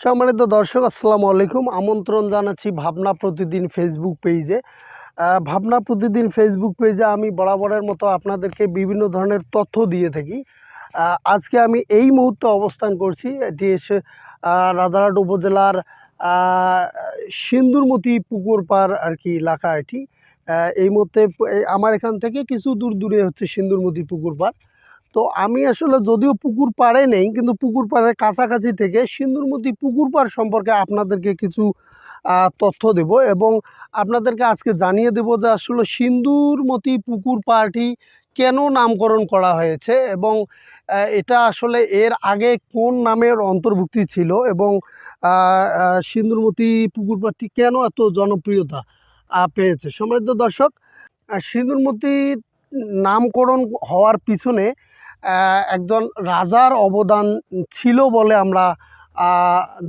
সম্মানিত দর্শক, আসসালামু আলাইকুম। আমন্ত্রণ জানাচ্ছি ভাবনা প্রতিদিন ফেসবুক পেজে ভাবনা প্রতিদিন ফেসবুক পেজে আমি বরাবরের মতো আপনাদেরকে বিভিন্ন ধরনের তথ্য দিয়ে থাকি। আজকে আমি এই মুহূর্তে অবস্থান করছি। এটি এসে রাজারহাট উপজেলার সিন্দুরমতি পুকুর পার আর কি এলাকা এটি। এই মুহূর্তে আমার এখান থেকে কিছু দূর দূরে হচ্ছে সিন্দুরমতি পুকুর পার তো আমি আসলে যদিও পুকুর পাড়ে নেই, কিন্তু পুকুর পাড়ের কাছাকাছি থেকে সিন্দুরমতি পুকুর পাড় সম্পর্কে আপনাদেরকে কিছু তথ্য দেব এবং আপনাদেরকে আজকে জানিয়ে দেব যে আসলে সিন্দুরমতি পুকুর পাড়টি কেন নামকরণ করা হয়েছে এবং এটা আসলে এর আগে কোন নামের অন্তর্ভুক্তি ছিল এবং সিন্দুরমতি পুকুর পাড়টি কেন এত জনপ্রিয়তা পেয়েছে। সমৃদ্ধ দর্শক সিন্দুরমতি নামকরণ হওয়ার পিছনে একজন রাজার অবদান ছিল বলে আমরা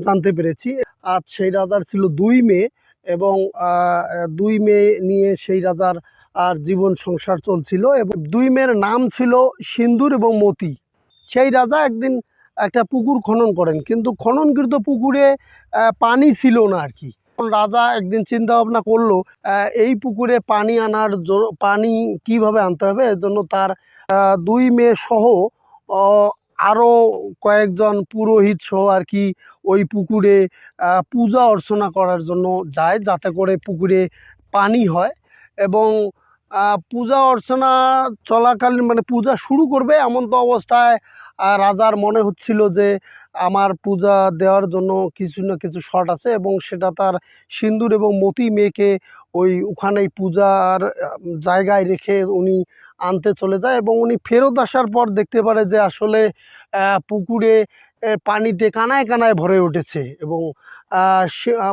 জানতে পেরেছি। আর সেই রাজার ছিল দুই মেয়ে এবং দুই মেয়ে নিয়ে সেই রাজার আর জীবন সংসার চলছিল এবং দুই মেয়ের নাম ছিল সিন্দুর এবং মতি। সেই রাজা একদিন একটা পুকুর খনন করেন, কিন্তু খননকৃত পুকুরে পানি ছিল না আর কি। রাজা একদিন চিন্তা ভাবনা করল এই পুকুরে পানি আনার পানি কীভাবে আনতে হবে? এর জন্য তার দুই মেয়ে সহ আরও কয়েকজন পুরোহিত সহ আর কি ওই পুকুরে পূজা অর্চনা করার জন্য যায় যাতে করে পুকুরে পানি হয় এবং পূজা অর্চনা চলাকালীন মানে পূজা শুরু করবে এমন তো অবস্থায় রাজার মনে হচ্ছিল যে আমার পূজা দেওয়ার জন্য কিছু না কিছু শর্ট আছে এবং সেটা তার সিন্দুর এবং মতি মেয়েকে ওই ওখানেই পূজার জায়গায় রেখে উনি আনতে চলে যায় এবং উনি ফেরত আসার পর দেখতে পারে যে আসলে পুকুরে পানিতে কানায় কানায় ভরে উঠেছে এবং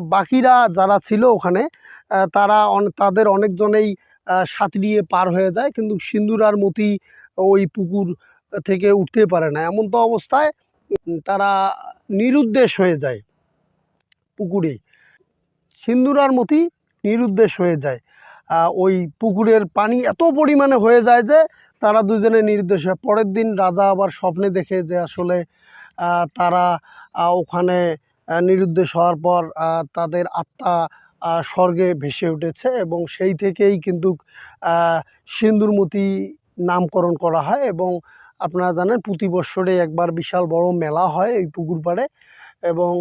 বাকিরা যারা ছিল ওখানে তারা তাদের অনেকজনেই সাঁতরিয়ে পার হয়ে যায়। কিন্তু সিন্দুর আর মতি ওই পুকুর থেকে উঠতে পারে না। এমন তো অবস্থায় তারা নিরুদ্দেশ হয়ে যায় পুকুরে। সিন্দুর আর মতি নিরুদ্দেশ হয়ে যায়। ওই পুকুরের পানি এত পরিমাণে হয়ে যায় যে তারা দুজনে নির্দেশ হয়। পরের দিন রাজা আবার স্বপ্নে দেখে যে আসলে তারা ওখানে নিরুদ্দেশ হওয়ার পর তাদের আত্মা স্বর্গে ভেসে উঠেছে এবং সেই থেকেই কিন্তু সিন্দুরমতি নামকরণ করা হয় এবং আপনারা জানেন, প্রতি বছরে একবার বিশাল বড় মেলা হয় এই পুকুর পাড়ে এবং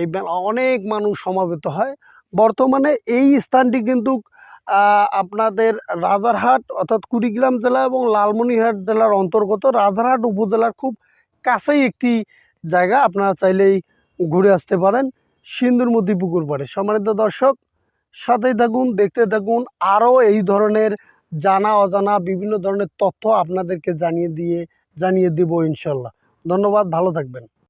এই মেলা অনেক মানুষ সমাবেত হয়। বর্তমানে এই স্থানটি কিন্তু আপনাদের রাজারহাট অর্থাৎ কুড়িগ্রাম জেলা এবং লালমনিরহাট জেলার অন্তর্গত। রাজারহাট উপজেলার খুব কাছেই একটি জায়গা, আপনারা চাইলেই ঘুরে আসতে পারেন সিন্দুরমতি পুকুর পাড়ে। সম্মানিত দর্শক, সাথেই থাকুন, দেখতে থাকুন, আরও এই ধরনের জানা অজানা বিভিন্ন ধরনের তথ্য আপনাদেরকে জানিয়ে দিয়ে জানিয়ে দিব ইনশাল্লাহ। ধন্যবাদ ভালো থাকবেন।